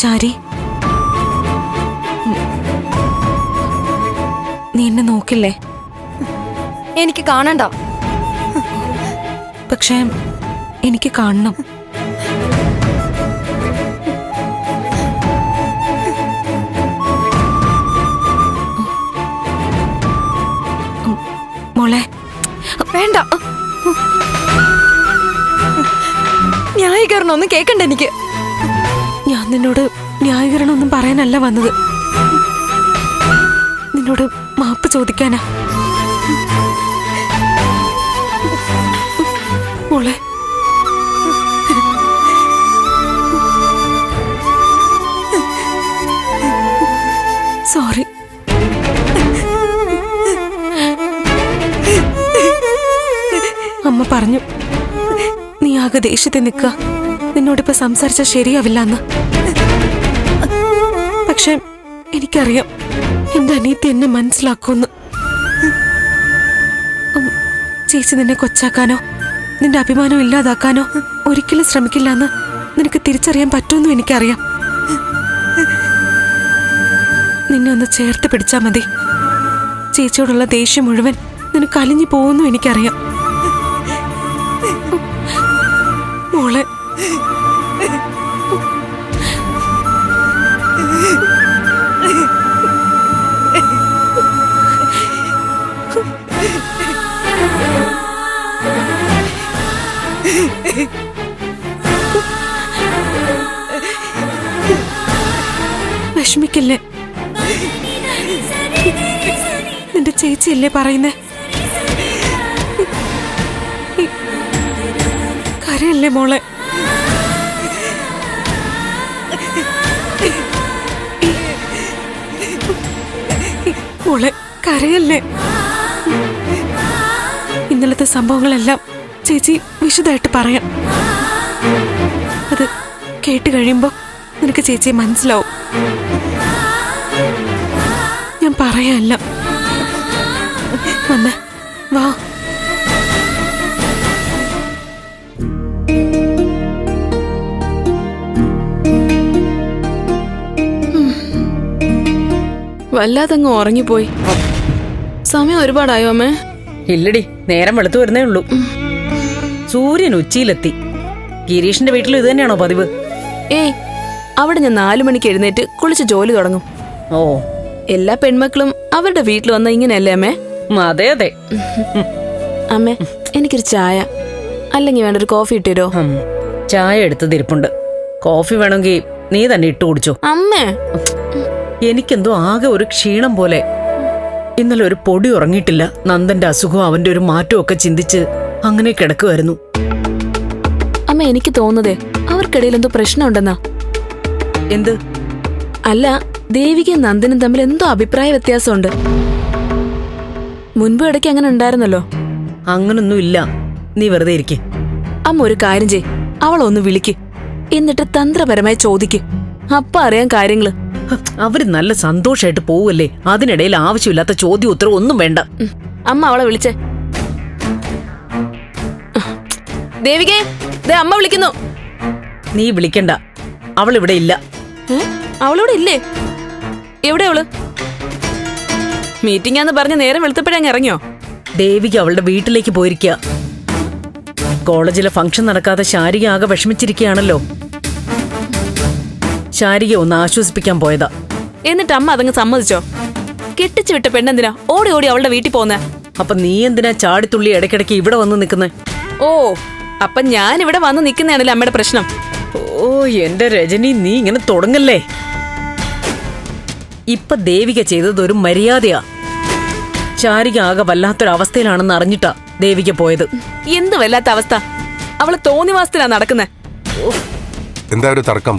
ശാരി നീ എന്നെ നോക്കില്ലേ? എനിക്ക് കാണണ്ട. പക്ഷേ എനിക്ക് കാണണം. മോളെ. വേണ്ട. ന്യായീകരണം ഒന്നും കേക്കണ്ട എനിക്ക്. നിന്നോട് ന്യായീകരണമൊന്നും പറയാനല്ല വന്നത്. നിന്നോട് മാപ്പ് ചോദിക്കാനാ. മോളെ. സോറി. അമ്മ പറഞ്ഞു നീ ആകെ ദേഷ്യത്തിൽ നിൽക്കുക. നിന്നോടിപ്പോ സംസാരിച്ചാൽ ശരിയാവില്ല എന്ന് പക്ഷെ എനിക്കറിയാം എന്റെ അനിയത്തി എന്നെ മനസ്സിലാക്കുമെന്ന്. ചേച്ചി നിന്നെ കൊച്ചാക്കാനോ നിന്റെ അഭിമാനം ഇല്ലാതാക്കാനോ ഒരിക്കലും ശ്രമിക്കില്ല എന്ന് നിനക്ക് തിരിച്ചറിയാൻ പറ്റുമെന്നും എനിക്കറിയാം. നിന്നെ ഒന്ന് ചേർത്ത് പിടിച്ചാൽ മതി. ചേച്ചിയോടുള്ള ദേഷ്യം മുഴുവൻ നിനക്ക് അലിഞ്ഞു പോകുന്നു എനിക്കറിയാം. വിഷമിക്കില്ലേ? നിന്റെ ചേച്ചിയല്ലേ പറയുന്നേ? കരയല്ലേ മോളെ? മോളെ കരയല്ലേ? ഇന്നലത്തെ സംഭവങ്ങളെല്ലാം ചേച്ചി വിശദമായിട്ട് പറയാം. അത് കേട്ട് കഴിയുമ്പോൾ നിനക്ക് ചേച്ചിയെ മനസ്സിലാവും. പറയാല്ല വന്ന് വാ. വല്ലാതങ്ങ് ഉറങ്ങിപ്പോയി. സമയം ഒരുപാടായോ അമ്മേ? ഇല്ലടി നേരം വെളുത്തു വരുന്നേ ഉള്ളൂ. സൂര്യൻ ഉച്ചയിലെത്തി. ഗിരീഷിന്റെ വീട്ടിൽ ഇത് തന്നെയാണോ പതിവ്? ഏയ് അവിടെ ഞാൻ നാലു മണിക്ക് എഴുന്നേറ്റ് കുളിച്ച് ജോലി തുടങ്ങും. ഓ എല്ലാ പെൺമക്കളും അവരുടെ വീട്ടിൽ വന്ന ഇങ്ങനെയല്ലേ അമ്മേ? അതെ അതെ. അമ്മേ എനിക്കൊരു ചായ. അല്ലെങ്കിൽ വേണ്ട ഒരു കോഫി ഇട്ടിരോ? ചായ എടുത്ത് തിരിപ്പുണ്ട് കോഫി വേണമെങ്കിൽ നീ തന്നെ ഇട്ട് കുടിച്ചോ. അമ്മേ. എനിക്കെന്തോ ആകെ ഒരു ക്ഷീണം പോലെ. ഇന്നലെ ഒരു പൊടി ഉറങ്ങിയിട്ടില്ല. നന്ദന്റെ അസുഖവും അവന്റെ ഒരു മാറ്റവും ഒക്കെ ചിന്തിച്ച് അങ്ങനെ കിടക്കുമായിരുന്നു അമ്മ എനിക്ക് തോന്നുന്നതേ അവർക്കിടയിൽ എന്തോ പ്രശ്നമുണ്ടെന്നാ. എന്ത്? അല്ല ദേവികയും നന്ദനും തമ്മിൽ എന്തോ അഭിപ്രായ വ്യത്യാസമുണ്ട്. മുൻപ് ഇടയ്ക്ക് അങ്ങനെ ഉണ്ടായിരുന്നല്ലോ. അങ്ങനൊന്നും ഇല്ല. നീ വെറുതെ ഇരിക്കേ. അമ്മ ഒരു കാര്യം ചെയ് അവളൊന്ന് വിളിക്ക്. എന്നിട്ട് തന്ത്രപരമായി ചോദിക്ക്. അപ്പ അറിയാൻ കാര്യങ്ങൾ. അവർ നല്ല സന്തോഷായിട്ട് പോവല്ലേ? അതിനിടയിൽ ആവശ്യമില്ലാത്ത ചോദ്യം ഉത്തരവ് ഒന്നും വേണ്ട. അമ്മ അവളെ വിളിച്ചേ. ദേവികേ ദേ അമ്മ വിളിക്കുന്നു. നീ വിളിക്കണ്ട. അവൾ ഇവിടെ ഇല്ല. ഏ? അവളിവിടെ ഇല്ലേ എവിടെ അവൾ? മീറ്റിംഗ് ആന്ന് പറഞ്ഞ് നേരം വെളുത്തപ്പോഴങ്ങ് ഇറങ്ങിയോ? ദേവിക അവളുടെ വീട്ടിലേക്ക് പോയിരിക്കുക കോളേജിലെ ഫംഗ്ഷൻ നടക്കാതെ ശാരിക ആകെ വിഷമിച്ചിരിക്കുകയാണല്ലോ. ശാരിക ഒന്ന് ആശ്വസിപ്പിക്കാൻ പോയതാ. എന്നിട്ട് അമ്മ അതങ്ങ് സമ്മതിച്ചോ? കെട്ടിച്ചു വിട്ട പെണ്ണെന്തിനാ ഓടി ഓടി അവളുടെ വീട്ടിൽ പോന്നെ? അപ്പൊ നീ എന്തിനാ ചാടിത്തുള്ളി ഇടയ്ക്കിടയ്ക്ക് ഇവിടെ വന്ന് നിൽക്കുന്നേ ഓ അപ്പൊ ഞാൻ ഇവിടെ വന്ന് നിൽക്കുന്നതാണല്ലേ അമ്മയുടെ പ്രശ്നം. ഓ എന്റെ രജനി നീ ഇങ്ങനെ തുടങ്ങല്ലേ? ഇപ്പൊ ദേവിക ചെയ്തത് ഒരു മര്യാദയാ. ചാരിക ആകെ വല്ലാത്തൊരവസ്ഥയിലാണെന്ന് അറിഞ്ഞിട്ടാ ദേവിക പോയത്. എന്ത് വല്ലാത്ത അവസ്ഥ? അവൾ തോന്നിവാസത്തിലാ നടക്കുന്നെ. എന്താ ഒരു തർക്കം?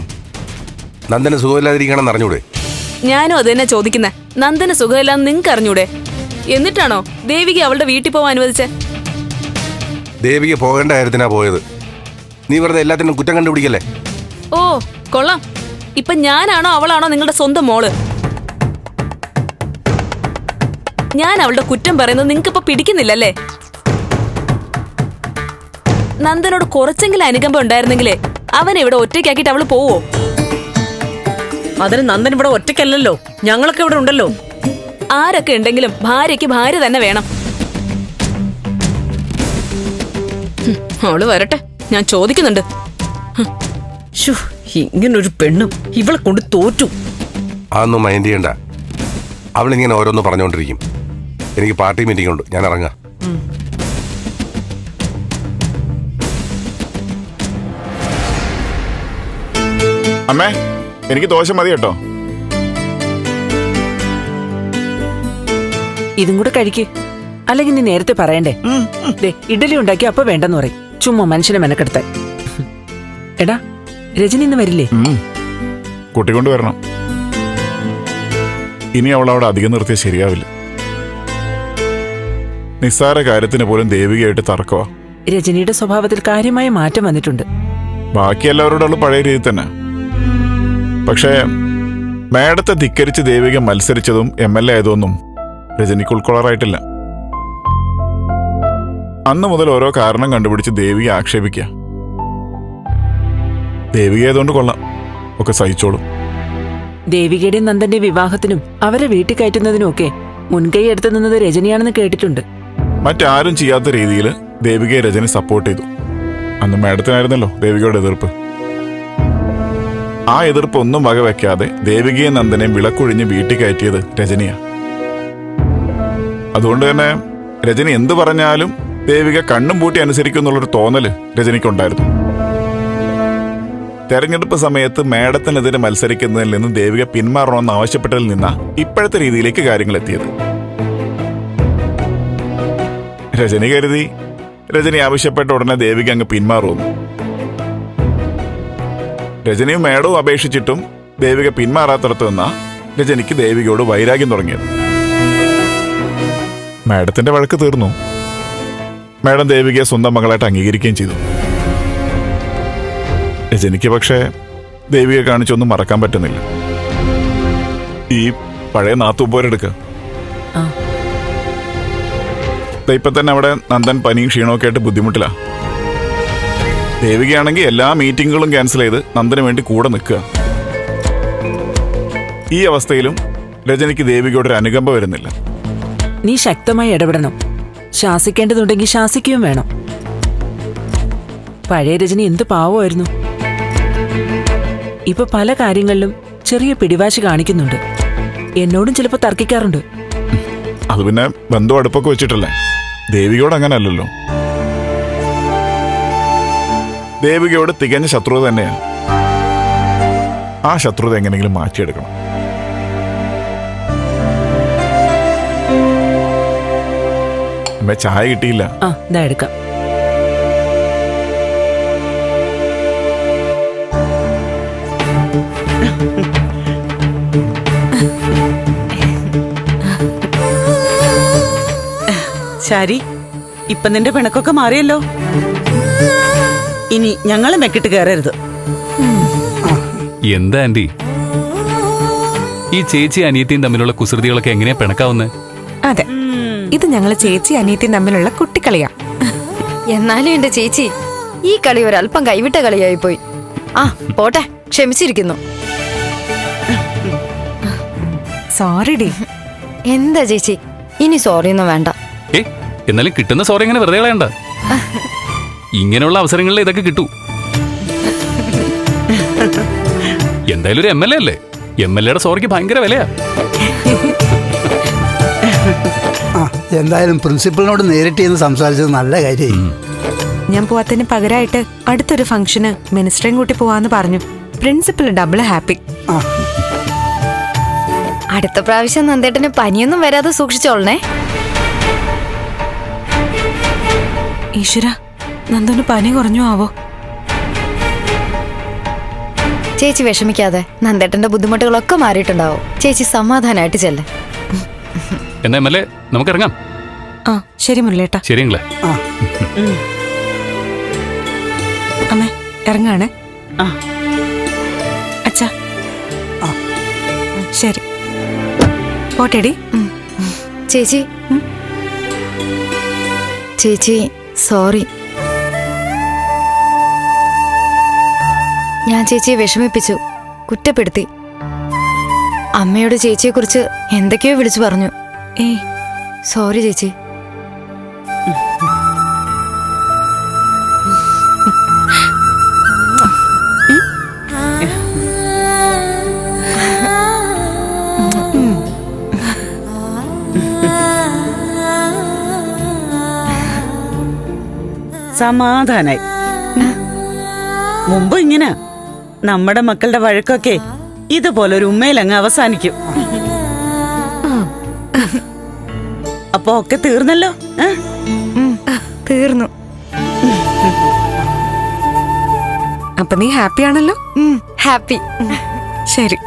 നന്ദന സുഖമില്ലാതിരിക്കണം അറിഞ്ഞൂടെ? ഞാനും അത് തന്നെ ചോദിക്കുന്നെ. നന്ദന സുഖമില്ലാന്ന് നിങ്ങക്ക് അറിഞ്ഞൂടെ? എന്നിട്ടാണോ ദേവിക അവളുടെ വീട്ടിൽ പോവാൻ അനുവദിച്ചേ? ദേവിക പോകേണ്ട കാര്യത്തിനാ പോയത്. നീ വെറുതെ എല്ലാത്തിനും കുറ്റം കണ്ടുപിടിക്കല്ലേ? ഓ കൊള്ളാം. ഇപ്പൊ ഞാനാണോ അവളാണോ നിങ്ങളുടെ സ്വന്തം മോൾ? ഞാൻ അവളുടെ കുറ്റം പറയുന്നത് നിങ്ങൾക്ക് ഇപ്പൊ പിടിക്കുന്നില്ലല്ലേ? നന്ദനോട് കുറച്ചെങ്കിലും അനുകമ്പ ഉണ്ടായിരുന്നെങ്കിലേ അവൻ ഇവിടെ ഒറ്റയ്ക്കാക്കിയിട്ട് അവൾ പോവോ? അതിന് നന്ദൻ ഇവിടെ ഒറ്റയ്ക്കല്ലല്ലോ. ഞങ്ങളൊക്കെ ഇവിടെ ഉണ്ടല്ലോ. ആരൊക്കെ ഉണ്ടെങ്കിലും ഭാര്യയ്ക്ക് ഭാര്യ തന്നെ വേണം. അവൾ വരട്ടെ. ഞാൻ ചോദിക്കുന്നുണ്ട്. ഇങ്ങനൊരു പെണ്ണും ഇവളെ കൊണ്ട് തോറ്റു. അതൊന്നും മൈൻഡ് ചെയ്യണ്ട. അവളിങ്ങനെ ഓരോന്ന് പറഞ്ഞുകൊണ്ടിരിക്കും എനിക്ക് പാർട്ടി മീറ്റിംഗ് ഉണ്ട്. ഞാൻ ഇറങ്ങാം. അമ്മേ എനിക്ക് ദോശ മതി കേട്ടോ. ഇതും കൂടെ കഴിക്ക്. അല്ലെങ്കിൽ നീ നേരത്തെ പറയണ്ടേ? ദേ ഇഡലി ഉണ്ടാക്കി അപ്പൊ വേണ്ടെന്ന് പറയും. ചുമ്മാ മനുഷ്യനെ മെനക്കെടുത്താൻ. എടാ രജനി ഇന്ന് വരില്ലേ? കുട്ടി കൂട്ടിക്കൊണ്ട് വരണം. ഇനി അവൾ അവിടെ അധികം നിർത്തിയ ശരിയാവില്ല. നിസ്സാര കാര്യത്തിന് പോലും ദേവികയായിട്ട് തർക്കമാ രജനിയുടെ സ്വഭാവത്തിൽ കാര്യമായ മാറ്റം വന്നിട്ടുണ്ട്. ബാക്കി എല്ലാവരോടുള്ള പഴയ രീതി തന്നെ. പക്ഷേ മേഡത്തെ ധിക്കരിച്ച് ദേവിക മത്സരിച്ചതും എം എൽ എ ആയതൊന്നും രജനിക്ക് ഉൾക്കൊള്ളാറായിട്ടില്ല. അന്ന് മുതൽ ഓരോ കാരണം കണ്ടുപിടിച്ച് ദേവിക ആക്ഷേപിക്കുക. ദേവിക ആയതുകൊണ്ട് കൊള്ളാം. ഒക്കെ സഹിച്ചോളും. ദേവികയുടെയും നന്ദന്റെ വിവാഹത്തിനും അവരെ വീട്ടിൽ കയറ്റുന്നതിനും ഒക്കെ മുൻകൈ എടുത്തു നിന്നത് രജനിയാണെന്ന് കേട്ടിട്ടുണ്ട്. മറ്റാരും ചെയ്യാത്ത രീതിയിൽ ദേവികയെ രജനി സപ്പോർട്ട് ചെയ്തു. അന്ന് മേഡത്തിനായിരുന്നല്ലോ ദേവികയുടെ എതിർപ്പ്. ആ എതിർപ്പ് ഒന്നും വകവെക്കാതെ ദേവികയും നന്ദനെയും വിളക്കൊഴിഞ്ഞ് വീട്ടിൽ കയറ്റിയത് രജനിയാ. അതുകൊണ്ട് തന്നെ രജനി എന്ത് പറഞ്ഞാലും ദേവിക കണ്ണും പൂട്ടി അനുസരിക്കുന്നുള്ളൊരു തോന്നൽ രജനിക്കുണ്ടായിരുന്നു. തെരഞ്ഞെടുപ്പ് സമയത്ത് മേഡത്തിനെതിരെ മത്സരിക്കുന്നതിൽ നിന്ന് ദേവിക പിന്മാറണമെന്ന് ആവശ്യപ്പെട്ടതിൽ നിന്നാ ഇപ്പോഴത്തെ രീതിയിലേക്ക് കാര്യങ്ങൾ എത്തിയത്. രജനി കരുതി. രജനി ആവശ്യപ്പെട്ട ഉടനെ ദേവിക അങ്ങ് പിന്മാറുന്നു. രജനിയും മേഡവും അപേക്ഷിച്ചിട്ടും ദേവിക പിന്മാറാത്തടത്ത് നിന്നാ രജനിക്ക് ദേവികയോട് വൈരാഗ്യം തുടങ്ങിയത്. മാഡത്തിന്റെ വഴക്ക് തീർന്നു. മാഡം ദേവികയെ സ്വന്തം മകളായിട്ട് അംഗീകരിക്കുകയും ചെയ്തു. രജനിക്ക് പക്ഷേ ദേവിയെ കാണിച്ചൊന്നും മറക്കാൻ പറ്റുന്നില്ല. ഈ പഴയ നാത്തൂപ്പോരെടുക്കുക ആ. ഇപ്പൊ തന്നെ അവിടെ നന്ദൻ പനിയും ക്ഷീണമൊക്കെ ആയിട്ട് ബുദ്ധിമുട്ടില്ല ദേവികയാണെങ്കിൽ എല്ലാ മീറ്റിങ്ങുകളും ക്യാൻസൽ ചെയ്ത് നന്ദന് വേണ്ടി കൂടെ നിൽക്കുക. ഈ അവസ്ഥയിലും രജനിക്ക് ദേവികയോട് ഒരു അനുകമ്പ വരുന്നില്ല. നീ ശക്തമായി ഇടപെടണം. ശാസിക്കേണ്ടതുണ്ടെങ്കിൽ ശാസിക്കുകയും വേണം. പഴയ രജനി എന്ത് പാവമായിരുന്നു. ഇപ്പൊ പല കാര്യങ്ങളിലും ചെറിയ പിടിവാശി കാണിക്കുന്നുണ്ട്. എന്നോടും ചിലപ്പോൾ തർക്കിക്കാറുണ്ട്. അത് പിന്നെ ബന്ധു അടുപ്പൊക്കെ വെച്ചിട്ടല്ലേ? ദേവികയോട് അങ്ങനെ അല്ലല്ലോ ദേവികയോട് തികഞ്ഞ ശത്രുത തന്നെയാണ്. ആ ശത്രുത എങ്ങനെയെങ്കിലും മാറ്റിയെടുക്കണം. ചായ കിട്ടിയില്ല. ആ ഇതാ എടുക്കാം. ശരി ഇപ്പൊ നിന്റെ പിണക്കൊക്കെ മാറിയല്ലോ. ഇനി ഞങ്ങളെ മെക്കിട്ട് കയറരുത് എന്താ ആന്റി? ഈ ചേച്ചി അനിയത്തിയും തമ്മിലുള്ള കുസൃതികളൊക്കെ എങ്ങനെയാ പിണക്കാവുന്നത് അതെ. ഇത് ഞങ്ങൾ ചേച്ചി അനിയത്തിയും തമ്മിലുള്ള കുട്ടിക്കളിയാ. എന്നാലും എന്റെ ചേച്ചി ഈ കളി ഒരല്പം കൈവിട്ട കളിയായി പോയി ആ പോട്ടെ ക്ഷമിച്ചിരിക്കുന്നു. സോറി ഡി. എന്താ ചേച്ചി? ഇനി സോറി ഒന്നും വേണ്ട. ഏ എന്നാലും കിട്ടുന്ന സോറി എങ്ങനെ വെറുതെ കളയണ്ട. ഇങ്ങനെയുള്ള അവസരങ്ങളിൽ ഇതൊക്കെ കിട്ടു. എന്തായാലും ഒരു എം എൽ എ അല്ലേ? എം എൽ എയുടെ സോറിക്ക് ഭയങ്കര വിലയാ. ആ എന്തായാലും പ്രിൻസിപ്പളിനോട് നേരിട്ട് ചെന്ന് സംസാരിച്ചത് നല്ല കാര്യം ഞാൻ പോവാത്തതിന് പകരമായിട്ട് അടുത്തൊരു ഫംഗ്ഷന് മിനിസ്റ്ററേയും കൂട്ടി പോവാന്ന് പറഞ്ഞു. പ്രിൻസിപ്പൽ ഡബിൾ ഹാപ്പി ആ. അടുത്ത പ്രാവശ്യം നന്ദേട്ടന് പനിയൊന്നും വരാതെ സൂക്ഷിച്ചോളണേ. ഈശ്വര നന്ദന് പനി കുറഞ്ഞു ആവോ? ചേച്ചി വിഷമിക്കാതെ നന്ദേട്ടന്റെ ബുദ്ധിമുട്ടുകളൊക്കെ മാറിയിട്ടുണ്ടാവും. ചേച്ചി സമാധാനമായിട്ട് ചെല്ലെ. എന്നാ എം എൽ എ നമുക്ക് ഇറങ്ങാം. ആ ശരി മുരളേട്ടാ. ശരിയെങ്കിലേ ആ. അമ്മേ ഇറങ്ങാണ്. അച്ഛാ. ശരി. പോട്ടെടി. ചേച്ചി. ചേച്ചി സോറി. ഞാൻ ചേച്ചിയെ വിഷമിപ്പിച്ചു. കുറ്റപ്പെടുത്തി. അമ്മയോട് ചേച്ചിയെ കുറിച്ച് എന്തൊക്കെയോ വിളിച്ചു പറഞ്ഞു. ഏയ്. സോറി ചേച്ചി. സമാധാനായി. മുമ്പ് ഇങ്ങനെ നമ്മുടെ മക്കളുടെ വഴക്കൊക്കെ ഇതുപോലെ ഒരു ഉമ്മയിലങ്ങ് അവസാനിക്കും. അപ്പൊ ഒക്കെ തീർന്നല്ലോ? തീർന്നു. അപ്പൊ നീ ഹാപ്പി ആണല്ലോ ഹാപ്പി. ശരി.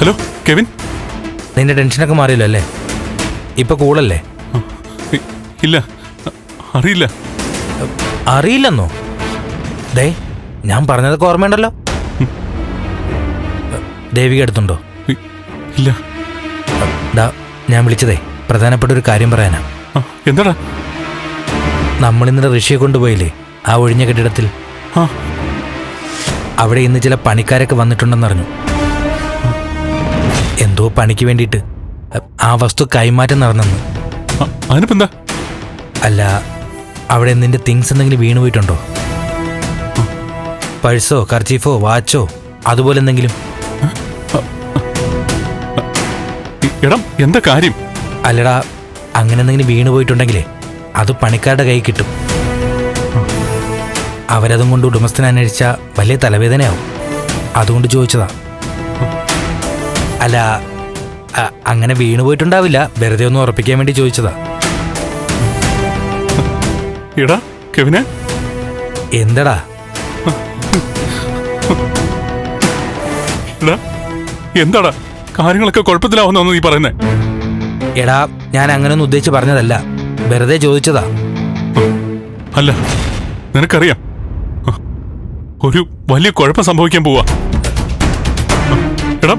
ഹലോ കെവിൻ നിന്റെ ടെൻഷനൊക്കെ മാറിയില്ല അല്ലേ? ഇപ്പൊ കൂളല്ലേ? ഇല്ല. അറിയില്ല. അറിയില്ലെന്നോ? ദേ ഞാൻ പറഞ്ഞതൊക്കെ ഓർമ്മയുണ്ടല്ലോ. ദേവിക അടുത്തുണ്ടോ? ഇല്ല. ഡാ ഞാൻ വിളിച്ചതേ. പ്രധാനപ്പെട്ട ഒരു കാര്യം പറയാനാ. എന്താടാ? നമ്മൾ ഇന്നലെ ഋഷിയെ കൊണ്ടുപോയില്ലേ? ആ ഒഴിഞ്ഞ കെട്ടിടത്തിൽ? അവിടെ ഇന്ന് ചില പണിക്കാരൊക്കെ വന്നിട്ടുണ്ടെന്നറിഞ്ഞു. എന്തോ പണിക്ക് വേണ്ടിയിട്ട്. ആ വസ്തു കൈമാറ്റം നടന്നെന്ന്. അതിനിപ്പെന്താ? അതിനിപ്പോ അല്ല അവിടെ നിന്റെ തിങ്സ് എന്തെങ്കിലും വീണു പോയിട്ടുണ്ടോ? പഴ്സോ കർച്ചീഫോ വാച്ചോ അതുപോലെ എന്തെങ്കിലും? എടാ എന്താ കാര്യം? അല്ലടാ അങ്ങനെ എന്തെങ്കിലും വീണു പോയിട്ടുണ്ടെങ്കിലേ അത് പണിക്കാരുടെ കൈ കിട്ടും. അവരതും കൊണ്ട് ഉടമസ്ഥനെ അന്വേഷിച്ച വലിയ തലവേദനയാവും. അതുകൊണ്ട് ചോദിച്ചതാ. അല്ല അങ്ങനെ വീണു പോയിട്ടുണ്ടാവില്ല. വെറുതെ ഒന്ന് ഉറപ്പിക്കാൻ വേണ്ടി ചോദിച്ചതാ. എടാ കെവിനെ? എന്തടാ? എന്താടാ? കാര്യങ്ങളൊക്കെ കുഴപ്പത്തിലാവുന്നു നീ പറയുന്നേ. എടാ ഞാൻ അങ്ങനെ ഒന്നും ഉദ്ദേശിച്ച് പറഞ്ഞതല്ല. വെറുതെ ചോദിച്ചതാ. അല്ല നിനക്കറിയാം. ഒരു വലിയ കുഴപ്പം സംഭവിക്കാൻ പോവാ. എടാ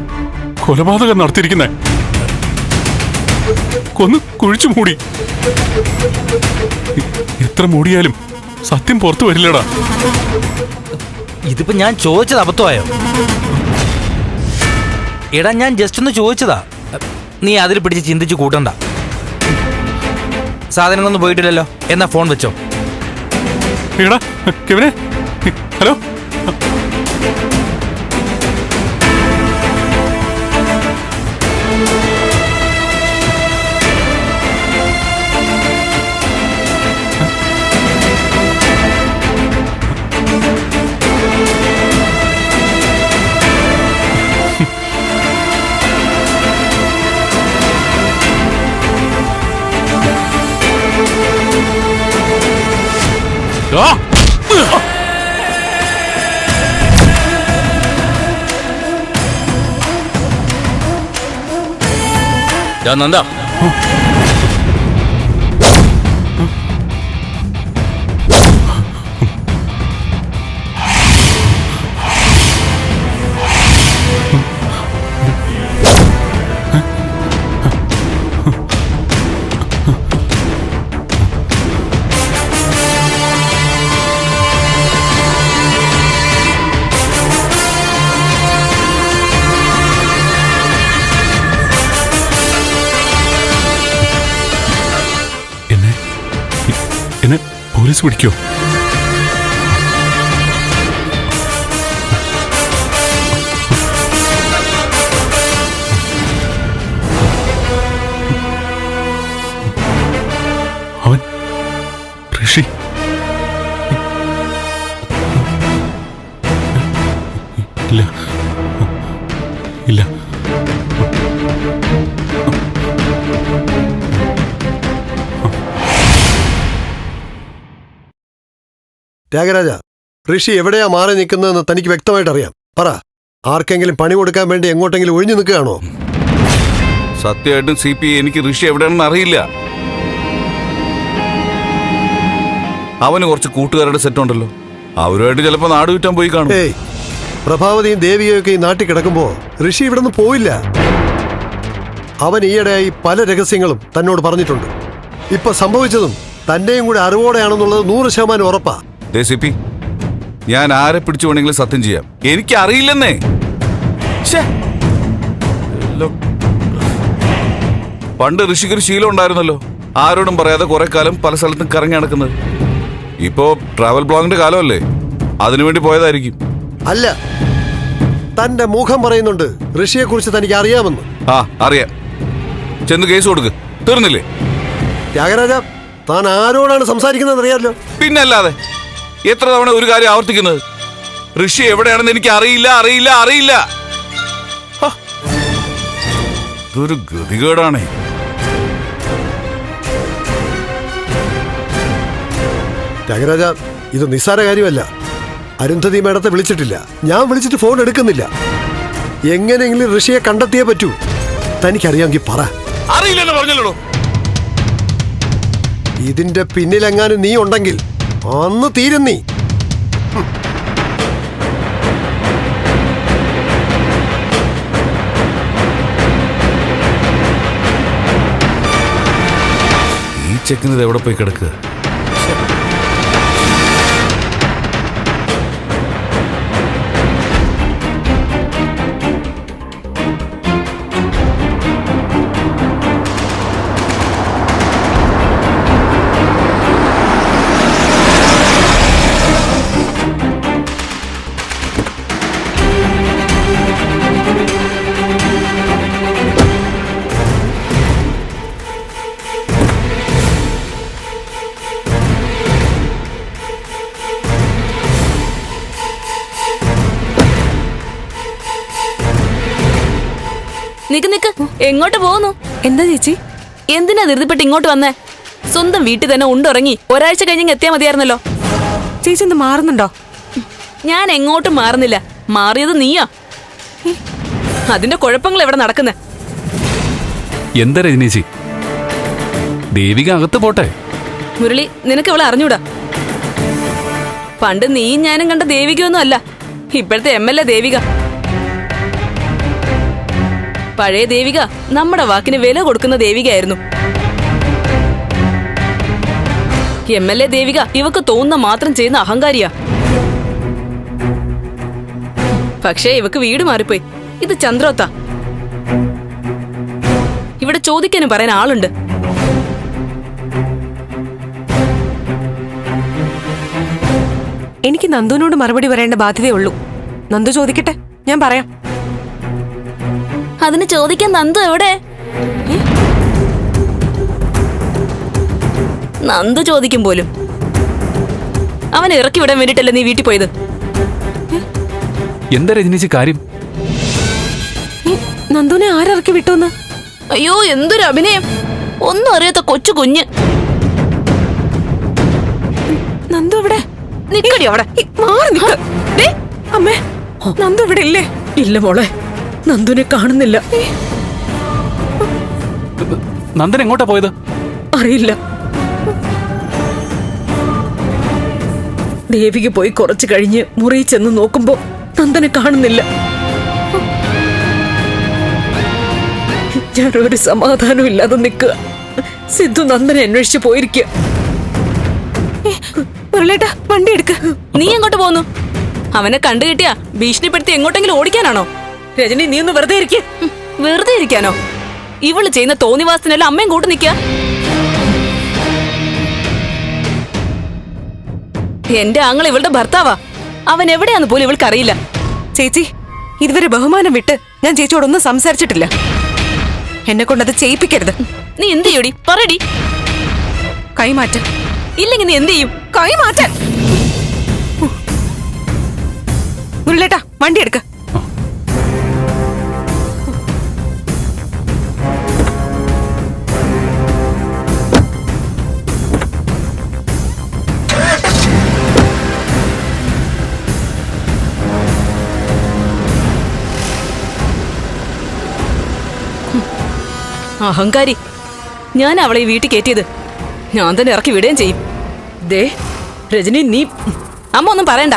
കൊലപാതകം നടത്തിയിരിക്കുന്നേ. കൊന്ന് കുഴിച്ചു മൂടി. എത്ര മൂടിയാലും സത്യം പുറത്തു വരില്ലടാ. ഇതിപ്പോ ഞാൻ ചോദിച്ചത് അബദ്ധമായോ? എടാ ഞാൻ ജസ്റ്റ് ഒന്ന് ചോദിച്ചതാ. നീ അതിൽ പിടിച്ച് ചിന്തിച്ച് കൂട്ടണ്ട. സാധനങ്ങളൊന്നും പോയിട്ടില്ലല്ലോ. എന്നാ ഫോൺ വെച്ചോ. എടാ കെവിനെ? ഹലോ? നന്ദ. പോലീസ് പിടിക്കോ ത്യാഗരാജ ഋഷി എവിടെയാ മാറി നിൽക്കുന്നതെന്ന് തനിക്ക് വ്യക്തമായിട്ട് അറിയാം പറ ആർക്കെങ്കിലും പണി കൊടുക്കാൻ വേണ്ടി എങ്ങോട്ടെങ്കിലും ഒഴിഞ്ഞു നിൽക്കുകയാണോ? സത്യമായിട്ടും സി പി എനിക്ക് ഋഷി എവിടെയാണെന്ന് അറിയില്ല. അവന് കുറച്ച് കൂട്ടുകാരുടെ സെറ്റ് ഉണ്ടല്ലോ. അവരുമായിട്ട് ചിലപ്പോ നാട് വിറ്റാൻ പോയി കാണും. ഏയ് പ്രഭാവതിയും ദേവിയും ഒക്കെ ഈ നാട്ടിൽ കിടക്കുമ്പോ ഋഷി ഇവിടെ നിന്ന് പോയില്ല. അവൻ ഈയിടെയായി പല രഹസ്യങ്ങളും തന്നോട് പറഞ്ഞിട്ടുണ്ട്. ഇപ്പൊ സംഭവിച്ചതും തന്റെയും കൂടെ അറിവോടെയാണെന്നുള്ളത് നൂറ് ശതമാനം ഉറപ്പാ. ദേ സി പി ഞാൻ ആരെ പിടിച്ചു വേണമെങ്കിലും സത്യം ചെയ്യാം. എനിക്ക് അറിയില്ലെന്നേ ഋഷിക്ക് ഒരു പണ്ട് ശീലം ഉണ്ടായിരുന്നല്ലോ. ആരോടും പറയാതെ കുറെ കാലം പല സ്ഥലത്തും കറങ്ങി നടക്കുന്നത്. ഇപ്പോ ട്രാവൽ ബ്ലോഗിന്റെ കാലമല്ലേ? അതിനുവേണ്ടി പോയതായിരിക്കും. അല്ല തന്റെ മുഖം പറയുന്നുണ്ട് ഋഷിയെ കുറിച്ച് തനിക്ക് അറിയാമെന്ന് ആ അറിയാം. ചെന്ന് കേസ് കൊടുക്ക്. തീർന്നില്ലേ? ത്യാഗരാജ താൻ ആരോടാണ് സംസാരിക്കുന്നത് അറിയാമല്ലോ പിന്നല്ലാതെ. എത്ര തവണ ഒരു കാര്യം ആവർത്തിക്കുന്നത്? ഋഷി എവിടെയാണെന്ന് എനിക്ക് അറിയില്ല അറിയില്ല അറിയില്ല. ഇതൊരു ഗതികേടാണേ. രാഗരാജ ഇത് നിസ്സാര കാര്യമല്ല. അരുന്ധതി മേഡത്തെ വിളിച്ചിട്ടില്ല. ഞാൻ വിളിച്ചിട്ട് ഫോൺ എടുക്കുന്നില്ല. എങ്ങനെയെങ്കിലും ഋഷിയെ കണ്ടെത്തിയേ പറ്റൂ. തനിക്കറിയാമെങ്കിൽ പറ. അറിയില്ലെന്ന് പറഞ്ഞല്ലോ. ഇതിന്റെ പിന്നിലെങ്ങാനും നീ ഉണ്ടെങ്കിൽ അന്ന് തീരുന്നീ നീ. ഈ ചെക്കിന് ഇത് എവിടെ പോയി കിടക്കുക എങ്ങോട്ട് പോകുന്നു? എന്താ ചേച്ചി? എന്തിനാ ധൃതിപ്പെട്ട് ഇങ്ങോട്ട് വന്നേ? സ്വന്തം വീട്ടിൽ തന്നെ ഉണ്ടുറങ്ങി ഒരാഴ്ച കഴിഞ്ഞ് എത്തിയാ മതിയായിരുന്നല്ലോ. ചേച്ചി ഒന്ന് മാറുന്നുണ്ടോ? ഞാൻ എങ്ങോട്ടും മാറുന്നില്ല. മാറിയത് നീയാ. അതിന്റെ കുഴപ്പങ്ങൾ എവിടെ നടക്കുന്നേ? എന്താ രജനീച്ചി ദേവിക അകത്ത് പോട്ടെ. മുരളി നിനക്ക് അവളെ അറിഞ്ഞൂടാ? പണ്ട് നീയും ഞാനും കണ്ട ദേവികയൊന്നും അല്ല. ഇപ്പോഴത്തെ എം എൽ എ ദേവിക. പഴയ ദേവിക നമ്മുടെ വാക്കിന് വില കൊടുക്കുന്ന ദേവികയായിരുന്നു. എം എൽ എ ദേവിക ഇവക്ക് തോന്നുന്ന മാത്രം ചെയ്യുന്ന അഹങ്കാരിയാ. പക്ഷേ ഇവക്ക് വീട് മാറിപ്പോയി. ഇത് ചന്ദ്രോത്ത. ഇവിടെ ചോദിക്കാനും പറയാൻ ആളുണ്ട്. എനിക്ക് നന്ദുവിനോട് മറുപടി പറയേണ്ട ബാധ്യതയുള്ളൂ നന്ദു ചോദിക്കട്ടെ? ഞാൻ പറയാം. അതിന് ചോദിക്കാൻ നന്ദു എവിടെ? നന്ദു ചോദിക്കും പോലും. അവൻ ഇറക്കി വിടാൻ വേണ്ടിട്ടല്ലേ നീ വീട്ടിൽ പോയത്? എന്താ രജനീച്ച് കാര്യം? നന്ദുനെ ആരിറക്കി വിട്ടോന്ന്? അയ്യോ എന്തൊരു അഭിനയം. ഒന്നും അറിയാത്ത കൊച്ചു കുഞ്ഞ്. നന്ദു എവിടെ? നിക്കടി അവിടെ. മാറി നിക്ക. ദേ, അമ്മേ നന്ദു ഇവിടെ ഇല്ലേ? ഇല്ല മോളെ. നന്ദുനെ കാണുന്നില്ല. നന്ദൻ എങ്ങോട്ടാ പോയത്? അറിയില്ല. ദേവിക്ക് പോയി കുറച്ചു കഴിഞ്ഞ് മുറി ചെന്ന് നോക്കുമ്പോ നന്ദനെ കാണുന്നില്ല. ഞാൻ ഒരു സമാധാനം ഇല്ലാതെ നിൽക്കുക സിദ്ധു നന്ദനെ അന്വേഷിച്ച് പോയിരിക്കുക വണ്ടി എടുക്ക. നീ എങ്ങോട്ട് പോന്നു? അവനെ കണ്ടു കിട്ടിയാ ഭീഷണിപ്പെടുത്തി എങ്ങോട്ടെങ്കിലും ഓടിക്കാനാണോ? രജനി നീ ഒന്ന് വെറുതെ ഇരിക്കേ. വെറുതെ ഇരിക്കാനോ? ഇവൾ ചെയ്യുന്ന തോന്നിവാസത്തിനെല്ലാം അമ്മയും കൂട്ടു നിക്ക എന്റെ ആങ്ങൾ ഇവളുടെ ഭർത്താവാ. അവൻ എവിടെയാന്ന് പോലും ഇവൾക്കറിയില്ല. ചേച്ചി ഇതുവരെ ബഹുമാനം വിട്ട് ഞാൻ ചേച്ചിയോടൊന്നും സംസാരിച്ചിട്ടില്ല. എന്നെ കൊണ്ടത് ചെയ്യിപ്പിക്കരുത്. നീ എന്ത് ചെയ്യൂടി? പറയടി. കൈമാറ്റ. ഇല്ലെങ്കിൽ നീ എന്ത് ചെയ്യും? കൈമാറ്റാൻ. മുരളേട്ടാ വണ്ടി എടുക്ക. അഹങ്കാരി. ഞാൻ അവളെ വീട്ടിൽ കയറ്റിയത്. ഞാൻ തന്നെ ഇറക്കി വിടുകയും ചെയ്യും. ദേ രജനി നീ അമ്മ ഒന്നും പറയണ്ട.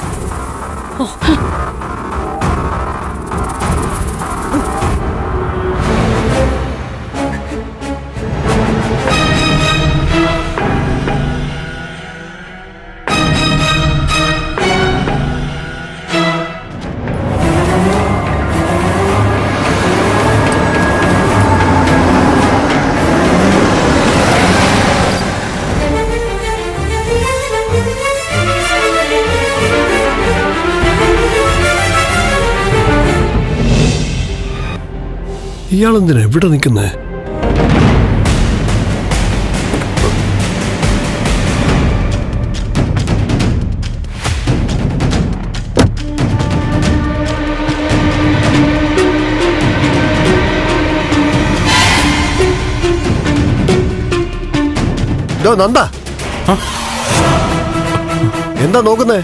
ഇയാളെന്തിനാ എവിടെ നിൽക്കുന്നേ? നന്ദ. എന്താ നോക്കുന്നേ?